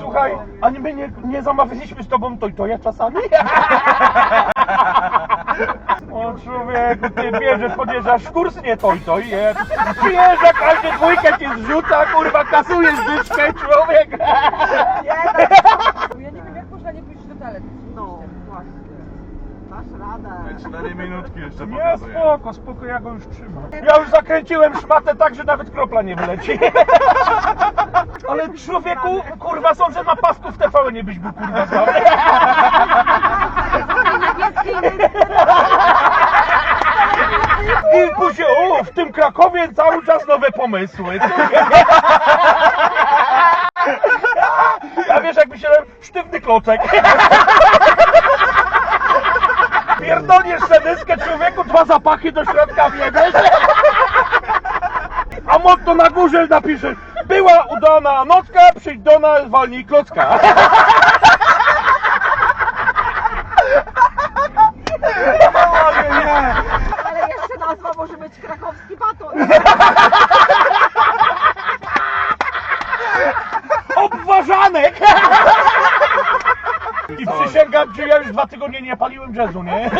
Słuchaj, a my nie, nie zamawialiśmy z tobą to i to ja czasami? O człowieku, ty bierzesz, podjeżdżasz kurs nie to i to je. Przyjeżdża, każdy dwójkę ci zrzuca, kurwa, kasujesz dyszkę, człowiek. Ja nie wiem, jak można nie pójść do toalety. No, właśnie. Masz radę. Cztery minutki jeszcze Nie, pokazuję. spoko, spoko, ja go już trzymam. Ja już zakręciłem szmatę tak, że nawet kropla nie wyleci. Ale człowieku, kurwa, sądzę na pasku w TV nie byś był, kurwa. I później, o, w tym Krakowie cały czas nowe pomysły. Ja wiesz, jakby się sztywny klocek. Pierdolniesz sedyskę człowieku, dwa zapachy do środka wjedziesz. A motto na górze napisze Była udana nocka, przyjdź do nas, zwolnij klocka. Ale jeszcze nazwa może być krakowski baton. Obważanek! I przysięgam ci, ja już dwa tygodnie nie paliłem jazzu, nie?